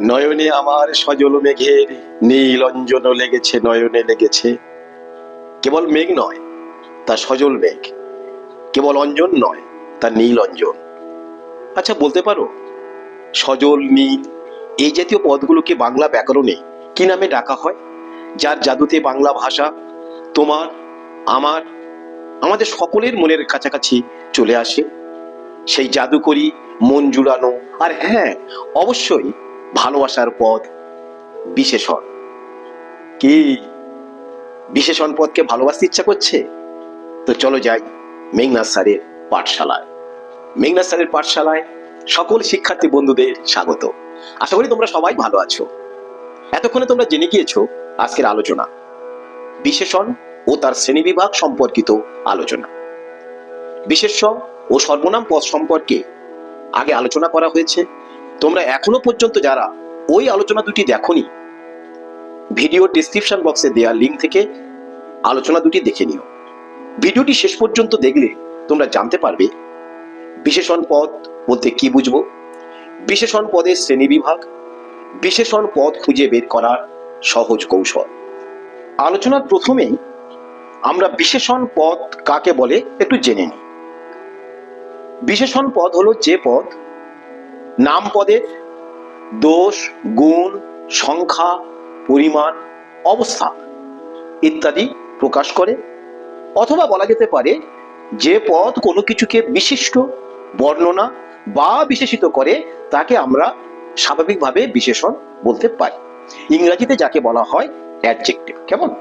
নয়নে আমার সজল মেঘের নীল অঞ্জন লেগেছে, নয়নে লেগেছে। কেবল মেঘ নয়, তা সজল মেঘ। কেবল অঞ্জন নয়, তা নীল অঞ্জন। আচ্ছা বলতে পারো, সজল, নীল, এই জাতীয় পদগুলোকে বাংলা ব্যাকরণে কি নামে ডাকা হয়? যার জাদুতে বাংলা ভাষা তোমার, আমার, আমাদের সকলের মনের কাছাকাছি চলে আসে। সেই জাদুকরি মন জুড়ানো। আর হ্যাঁ অবশ্যই ভালোবাসার পদ বিশেষণ। কি বিশেষণ পদকে ভালোবাসতে ইচ্ছা করছে? তো চলো যাই মেঘনাথ স্যারের পাঠশালায়। মেঘনাথ স্যারের পাঠশালায় সকল শিক্ষার্থী বন্ধুদের স্বাগত। আশা করি তোমরা সবাই ভালো আছো। এতক্ষণে তোমরা জেনে গিয়েছো আজকের আলোচনা। বিশেষণ ও তার শ্রেণীবিভাগ সম্পর্কিত আলোচনা। বিশেষ্য ও সর্বনাম পদ সম্পর্কে আগে আলোচনা করা হয়েছে। তোমরা এখনও পর্যন্ত যারা ওই আলোচনা দুটি দেখোনি, ভিডিও ডিসক্রিপশন বক্সে দেওয়া লিঙ্ক থেকে আলোচনা দুটি দেখে নিও। ভিডিওটি শেষ পর্যন্ত দেখলে তোমরা জানতে পারবে বিশেষণ পদ বলতে কি বুঝব? বিশেষণ পদের শ্রেণীবিভাগ বিশেষণ পদ খুঁজে বের করার সহজ কৌশল। আলোচনার প্রথমেই আমরা বিশেষণ পদ কাকে বলে একটু জেনে নিই। বিশেষণ পদ হলো যে পদ নাম পদের দোষ, গুণ, সংখ্যা, পরিমাণ, অবস্থা ইত্যাদি প্রকাশ করে। অথবা বলা যেতে পারে যে পদ কোনো কিছুকে বিশিষ্ট, বর্ণনা বা বিশেষিত করে তাকে আমরা স্বাভাবিকভাবে বিশেষণ বলতে পারি। ইংরাজিতে যাকে বলা হয় অ্যাডজেক্টিভ। কেমন?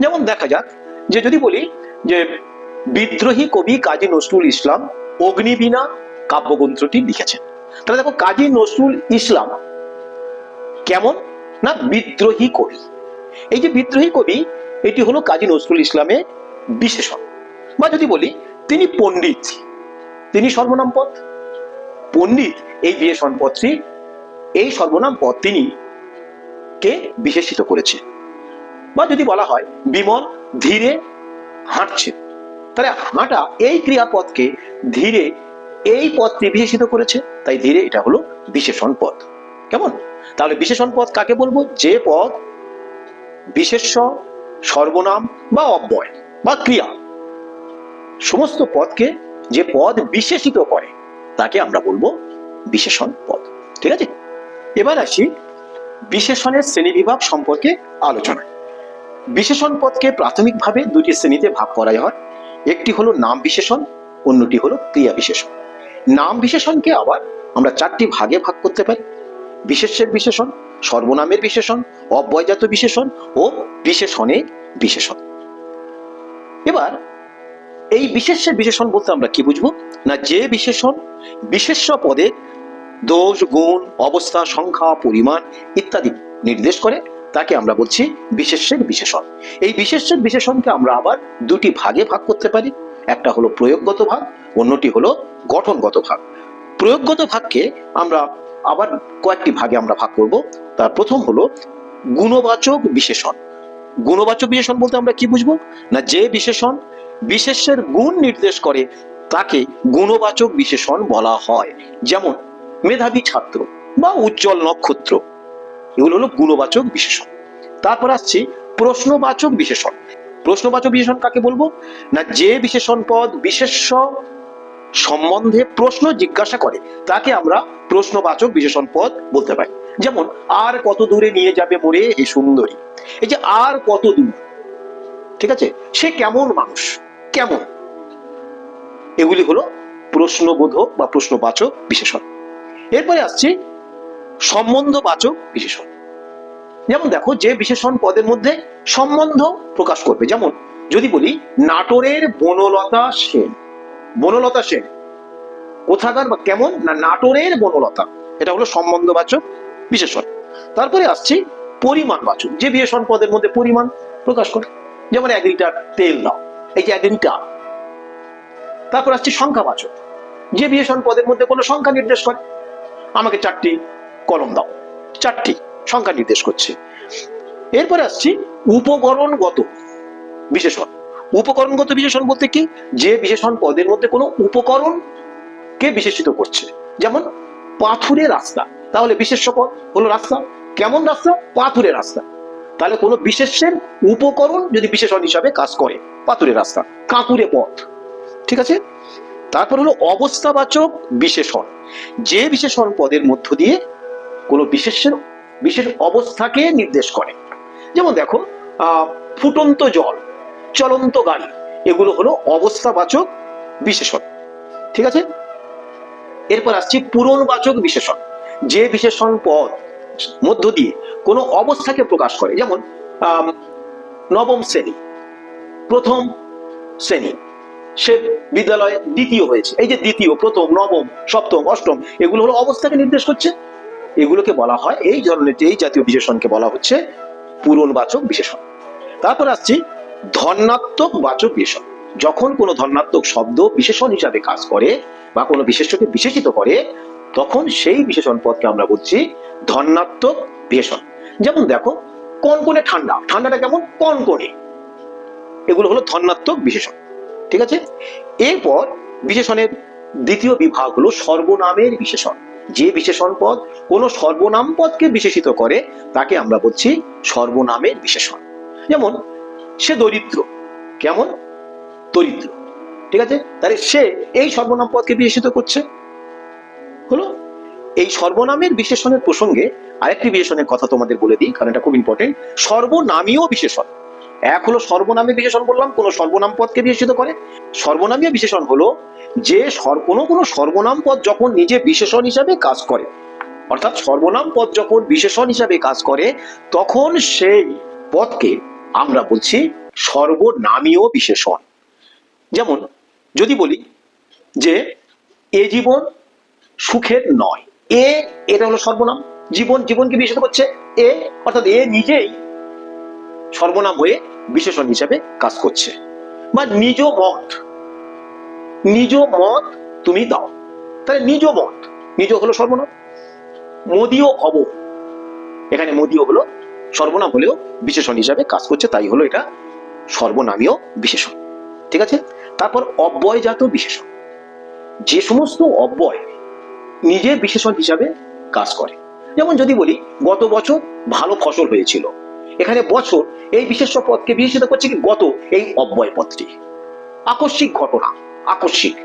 যেমন দেখা যাক যে যদি বলি যে বিদ্রোহী কবি কাজী নজরুল ইসলাম অগ্নিবীণা কাব্যগ্রন্থটি লিখেছেন। তাহলে দেখো কাজী নজরুল ইসলাম কেমন? না বিদ্রোহী কবি। এই যে বিদ্রোহী কবি, এটি হলো কাজী নজরুল ইসলামের বিশেষণ। বা যদি বলি, তিনি পণ্ডিত। তিনি সর্বনাম পদ? পণ্ডিত। এই বিশেষণ পদটি, এই সর্বনাম পদ তিনি কে? বিশেষিত করেছে। বা যদি বলা হয়, বিমল ধীরে হাঁটছে। তাহলে হাঁটা এই ক্রিয়াপদকে ধীরে এই পদটি বিশেষিত করেছে, তাই ধীরে এটা হলো বিশেষণ পদ কেমন? তাহলে বিশেষণ পদ কাকে বলব? যে পদ বিশেষ্য, সর্বনাম বা অব্যয় বা ক্রিয়া। সমস্ত পদকে যে পদ বিশেষিত করে, তাকে আমরা বলব বিশেষণ পদ ঠিক আছে? এবার আসি বিশেষণের শ্রেণীবিভাগ সম্পর্কে আলোচনায়। বিশেষণ পদকে প্রাথমিকভাবে দুটি শ্রেণীতে ভাগ করা হয়। একটি হলো নাম বিশেষণ, অন্যটি হলো ক্রিয়া বিশেষণ। নাম বিশেষণকে আবার আমরা চারটি ভাগে ভাগ করতে পারি। বিশেষের বিশেষণ, সর্বনামের বিশেষণ, অব্যয়জাত বিশেষণ ও বিশেষণের বিশেষণ। এবার এই বিশেষের বিশেষণ বলতে আমরা কি বুঝব? না যে বিশেষণ বিশেষ্য পদে দোষ, গুণ, অবস্থা, সংখ্যা, পরিমাণ ইত্যাদি নির্দেশ করে, তাকে আমরা বলছি বিশেষের বিশেষণ। এই বিশেষের বিশেষণকে আমরা আবার দুটি ভাগে ভাগ করতে পারি। একটা হলো প্রয়োগগত ভাগ, অন্যটি হলো গঠনগত ভাগ। প্রয়োগগত ভাগকে আমরা আবার কয়েকটি ভাগে আমরা ভাগ করব। তার প্রথম হলো গুণবাচক বিশেষণ। গুণবাচক বিশেষণ বলতে আমরা কি বুঝব? না, যে বিশেষণ বিশেষের গুণ নির্দেশ করে, তাকে গুণবাচক বিশেষণ বলা হয়। যেমন, মেধাবী ছাত্র বা উজ্জ্বল নক্ষত্র। এগুলো হলো গুণবাচক বিশেষণ। তারপর আসছে প্রশ্নবাচক বিশেষণ। প্রশ্নবাচক বিশেষণ কাকে বলব? না, যে বিশেষণ পদ বিশেষ্য সম্বন্ধে প্রশ্ন জিজ্ঞাসা করে, তাকে আমরা প্রশ্নবাচক বিশেষণ পদ বলতে পারি। যেমন, আর কত দূরে নিয়ে যাবে মোরে হে সুন্দরী? এই যে, আর কত দূর? ঠিক আছে? সে কেমন মানুষ? কেমন? এগুলি হলো প্রশ্নবোধক বা প্রশ্নবাচক বিশেষণ। এরপরে আসছে সম্বন্ধবাচক বিশেষণ। যেমন দেখো যে বিশেষণ পদের মধ্যে সম্বন্ধ প্রকাশ করবে। যেমন যদি বলি, নাটোরের বনলতা সেন। বনলতা সেন। কোথাকার বা কেমন? না, নাটোরের বনলতা। এটা হলো সম্বন্ধবাচক বিশেষণ। তারপরে আসছে পরিমাণবাচক। যে বিশেষণ পদের মধ্যে পরিমাণ প্রকাশ করে, যেমন এক লিটার তেল দাও। এই যে এক লিটার। তারপর আসছে সংখ্যাবাচক। যে বিশেষণ পদের মধ্যে কোনো সংখ্যা নির্দেশ করে, আমাকে চারটি কলম দাও। চারটি। সংখ্যা নির্দেশ করছে। এরপরে আসছি উপকরণগত বিশেষণ। উপকরণগত বিশেষণ বলতে কি? যে বিশেষণ পদের মধ্যে কোনো উপকরণ কে বিশেষিত করছে। যেমন পাথুরে রাস্তা। তাহলে বিশেষ্য পদ হলো রাস্তা। কেমন রাস্তা? পাথুরে রাস্তা। তাহলে কোনো বিশেষের উপকরণ যদি বিশেষণ হিসাবে কাজ করে, পাথুরে রাস্তা। কাঁকুরে পথ। ঠিক আছে? তারপর হলো অবস্থাবাচক বিশেষণ। যে বিশেষণ পদের মধ্য দিয়ে কোনো বিশেষের বিশেষ অবস্থাকে নির্দেশ করে। যেমন দেখো ফুটন্ত জল, চলন্ত গাড়ি, এগুলো হলো অবস্থাবাচক বিশেষণ। ঠিক আছে? এরপর আসছি পূরণবাচক বিশেষণ। যে বিশেষণ পদ মধ্য দিয়ে কোনো অবস্থাকে প্রকাশ করে, যেমন নবম শ্রেণি, প্রথম শ্রেণি, সে বিদ্যালয়ে দ্বিতীয় হয়েছে। এই যে দ্বিতীয়, প্রথম, নবম, সপ্তম, অষ্টম, এগুলো হলো অবস্থাকে নির্দেশ করছে। এগুলোকে বলা হয়, এই ধরনের এই জাতীয় বিশেষণকে বলা হচ্ছে পূরণবাচক বিশেষণ। তারপর আসছি ধর্নাত্মক বাচক বিশেষণ। যখন কোনো ধর্নাত্মক শব্দ বিশেষণ হিসাবে কাজ করে বা কোনো বিশেষ্যকে বিশেষিত করে, তখন সেই বিশেষণ পদকে আমরা বলছি ধর্নাত্মক বিশেষণ। যেমন দেখো, কনকনে ঠান্ডা। ঠান্ডাটা কেমন? কনকনে। এগুলো হলো ধর্নাত্মক বিশেষণ। ঠিক আছে? এরপর বিশেষণের দ্বিতীয় বিভাগ হলো সর্বনামের বিশেষণ। যে বিশেষণ পদ কোনো সর্বনাম পদকে বিশেষিত করে, তাকে আমরা বলছি সর্বনামের বিশেষণ। যেমন, সে দরিদ্র। কেমন? দরিদ্র। ঠিক আছে? তাহলে সে এই সর্বনাম পদকে বিশেষিত করছে। হলো? এই সর্বনামের বিশেষণের প্রসঙ্গে আরেকটি বিশেষণের কথা তোমাদের বলে দিই, কারণ এটা খুব ইম্পর্টেন্ট সর্বনামীয় বিশেষণ। এক হলো সর্বনামী বিশেষণ বললাম কোনো সর্বনাম পদকে বিশেষিত করে। সর্বনামীয় বিশেষণ হলো যে কোনো কোনো সর্বনাম পদ যখন নিজে বিশেষণ হিসাবে কাজ করে, অর্থাৎ সর্বনাম পদ যখন বিশেষণ হিসাবে কাজ করে, তখন সেই পদকে আমরা বলছি সর্বনামীয় বিশেষণ। যেমন যদি বলি যে এ জীবন সুখের নয়, এ, এটা হলো সর্বনাম। জীবন জীবনকে বিশেষিত করছে, এ, অর্থাৎ এ নিজেই সর্বনাম হয়ে বিশেষণ হিসাবে কাজ করছে। বা নিজ মত নিজ মত তুমি দাও। তাহলে নিজ মত, নিজ হলো সর্বনাম, মদীয় হব এখানে মদীয় হলো সর্বনাম হলেও বিশেষণ হিসাবে কাজ করছে, তাই হলো এটা সর্বনামীয় বিশেষণ। ঠিক আছে? তারপর অব্যয়জাত বিশেষণ। যে সমস্ত অব্যয় নিজের বিশেষণ হিসাবে কাজ করে। যেমন যদি বলি, গত বছর ভালো ফসল হয়েছিল। এখানে বছর এই বিশেষ পদকে বিশেষিত করছে কি গত এই অব্যয় পদটি। আকস্মিক ঘটনা, আকস্মিক।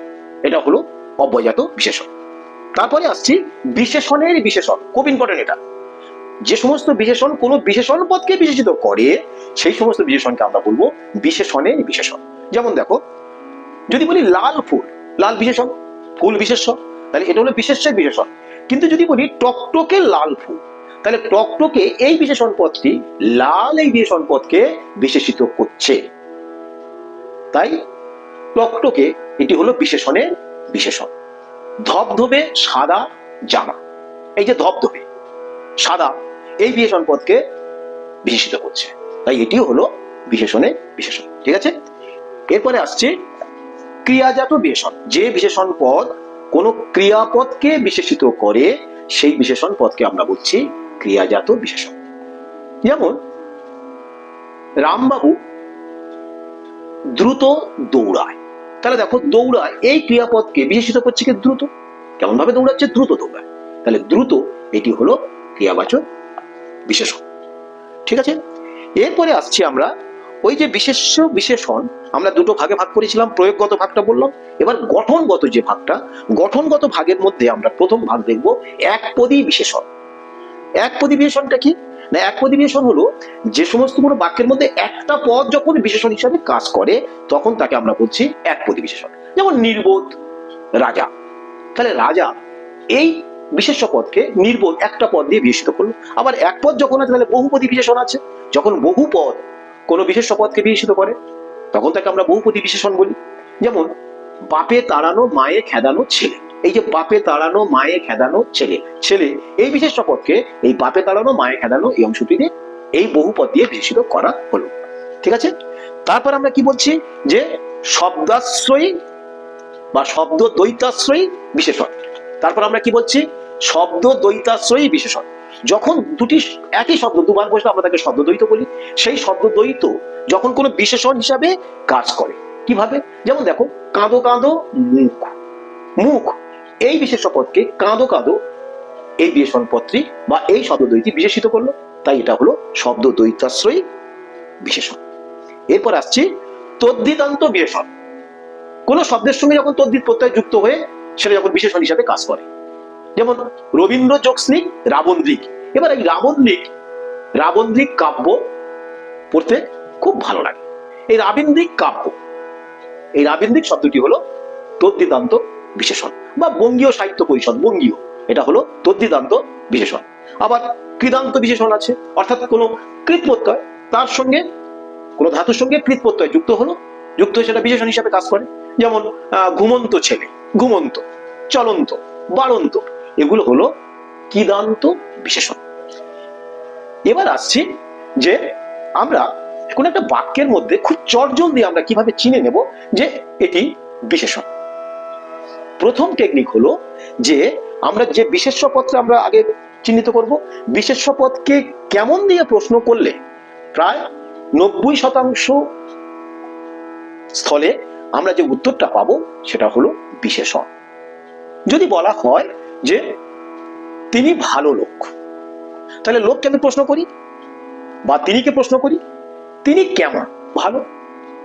এটা হলো অব্যয়জাত বিশেষণ। তারপরে আসছি বিশেষণের বিশেষণ, খুব ইম্পর্টেন্ট এটা। যে সমস্ত বিশেষণ কোনো বিশেষণ পদকে বিশেষিত করে, সেই সমস্ত বিশেষণকে আমরা বলব বিশেষণের বিশেষণ। যেমন দেখো, যদি বলি লাল ফুল, লাল বিশেষণ, ফুল বিশেষ্য, তাহলে এটা হলো বিশেষের বিশেষণ। কিন্তু যদি বলি টকটকে লাল ফুল তাহলে টকটকে এই বিশেষণ পদটি লাল এই বিশেষণ পদকে বিশেষিত করছে। তাই টকটকে এটি হলো বিশেষণের বিশেষণ। ধবধবে সাদা জামা। এই যে ধবধবে, সাদা এই বিশেষণ পদকে বিশেষিত করছে। তাই এটিও হলো বিশেষণের বিশেষণ। ঠিক আছে? এরপরে আসছে ক্রিয়াজাত বিশেষণ। যে বিশেষণ পদ কোন ক্রিয়াপদকে বিশেষিত করে, সেই বিশেষণ পদকে আমরা বলছি ক্রিয়াজাত বিশেষণ যেমন, রামবাবু দ্রুত দৌড়ায়। তাহলে দেখো, দৌড়ায়, এই ক্রিয়াপদকে বিশেষিত করছে কি দ্রুত? কেমন ভাবে দৌড়াচ্ছে? দ্রুত দৌড়ায়। তাহলে দ্রুত এটি হলো ক্রিয়াবাচক বিশেষণ ঠিক আছে? এরপরে আসছি আমরা, ওই যে বিশেষ্য বিশেষণ, আমরা দুটো ভাগে ভাগ করেছিলাম, প্রয়োগগত ভাগটা বললাম। এবার গঠনগত যে ভাগটা, গঠনগত ভাগের মধ্যে আমরা প্রথম ভাগ দেখব একপদী বিশেষণ। একপদী বিশেষণটা কি? না একপদী বিশেষণ হলো যে সমস্ত কোনো বাক্যের মধ্যে একটা পদ যখন বিশেষণ হিসাবে কাজ করে, তখন তাকে আমরা বলছি একপদী বিশেষণ যেমন নির্বোধ, রাজা। তাহলে রাজা এই বিশেষ্য পদকে নির্বোধ একটা পদ দিয়ে বিশেষিত করল। আবার এক পদ যখন আছে, তাহলে বহুপদী বিশেষণ আছে। যখন বহু পদ কোনো বিশেষ পদকে বিশেষিত করে, তখন তাকে আমরা বহুপদী বিশেষণ বলি। যেমন, বাপে তাড়ানো, মায়ে খেদানো ছেলে। এই যে বাপে তাড়ানো, মায়ে খেদানো ছেলে ছেলে, এই বিশেষ পদকে এই বাপে তাড়ানো, মায়ে খেদানো এই অংশটি দিয়ে এই বহু পদ দিয়ে বিশেষিত করা হলো। ঠিক আছে? তারপর আমরা কি বলছি? যে শব্দাশ্রয়ী বা শব্দ দ্বৈতাশ্রয়ী বিশেষণ। তারপর আমরা কি বলছি? শব্দ দ্বৈতাশ্রয়ী বিশেষণ। যখন দুটি একই শব্দ দুবার বসলে আমরা তাকে শব্দ দ্বৈত বলি। সেই শব্দ দ্বৈত যখন কোনো বিশেষণ হিসাবে কাজ করে, কীভাবে? যেমন দেখো, কাঁদো কাঁদো, মুখ। মুখ এই বিশেষ পদকে কাঁদো কাঁদো এই বিশেষণ পত্রী বা এই শব্দ দ্বৈতী বিশেষিত করল। তাই এটা হলো শব্দ দ্বৈতাশ্রয়ী বিশেষণ। এরপর আসছে তদ্ধিতান্ত বিশেষণ। কোন শব্দের সঙ্গে যখন তদ্ধিত প্রত্যয় যুক্ত হয়ে সেটা যখন বিশেষণ হিসাবে কাজ করে। যেমন রবীন্দ্র যোগস্নিক রাবন্দ্রিক এবার এই রাবন্দ্রিক রাবন্দ্রিক কাব্য পড়তে খুব ভালো লাগে। এই রাবীন্দ্রিক কাব্য, এই রাবীন্দ্রিক শব্দটি হলো তদ্ধিতান্ত বিশেষণ। বা বঙ্গীয় সাহিত্য পরিষদ, বঙ্গীয়। এটা হলো তদ্ধিতান্ত বিশেষণ। আবার কৃদান্ত বিশেষণ আছে, অর্থাৎ কোনো কৃত প্রত্যয় তার সঙ্গে, কোনো ধাতুর সঙ্গে কৃত প্রত্যয় যুক্ত হলো, যুক্ত হয়ে সেটা বিশেষণ হিসাবে কাজ করে। যেমন ঘুমন্ত ছেলে, ঘুমন্ত, চলন্ত, বাড়ন্ত, এগুলো হলো কিদান্ত বিশেষণ। এবার আসছি যে আমরা কোন একটা বাক্যের মধ্যে খুব চর্জন দিয়ে আমরা কীভাবে চিনে নেব যে এটি বিশেষণ। প্রথম টেকনিক হলো যে আমরা যে বিশেষ্য পত্রে আমরা আগে চিহ্নিত করব বিশেষ্য পদকে কেমন দিয়ে প্রশ্ন করলে প্রায় নব্বই শতাংশ স্থলে আমরা যে উত্তরটা পাবো সেটা হলো বিশেষণ। যদি বলা হয় যে তিনি ভালো লোক, তাহলে লোককে আমি প্রশ্ন করি? বা তিনিকে প্রশ্ন করি? তিনি কেমন? ভালো?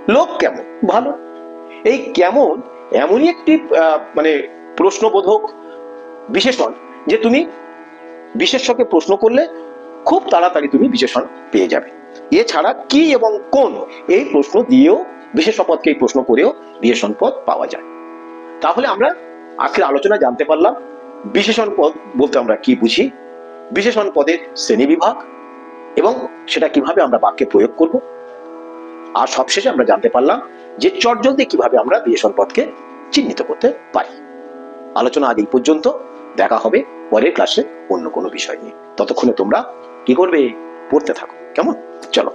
লোক কেমন? ভালো? এই কেমন এমনই একটি মানে প্রশ্নবোধক বিশেষণ যে তুমি বিশেষ্যকে প্রশ্ন করলে খুব তাড়াতাড়ি তুমি বিশেষণ পেয়ে যাবে। এছাড়া কি এবং কোন এই প্রশ্ন দিয়েও বিশেষ পদকে এই প্রশ্ন করেও বিশেষণ পদ পাওয়া যায়। তাহলে আমরা আজকের আলোচনা জানতে পারলাম বিশেষণ পদ বলতে আমরা কি বুঝি, বিশেষণ পদের শ্রেণি বিভাগ এবং সেটা কীভাবে আমরা বাক্যে প্রয়োগ করব। আর সবশেষে আমরা জানতে পারলাম যে চটজলদি কীভাবে আমরা বিয়ে সম্পদকে চিহ্নিত করতে পারি। আলোচনা আগেই পর্যন্ত। দেখা হবে পরের ক্লাসে অন্য কোনো বিষয় নিয়ে। ততক্ষণে তোমরা কি করবে? পড়তে থাকো। কেমন? চলো।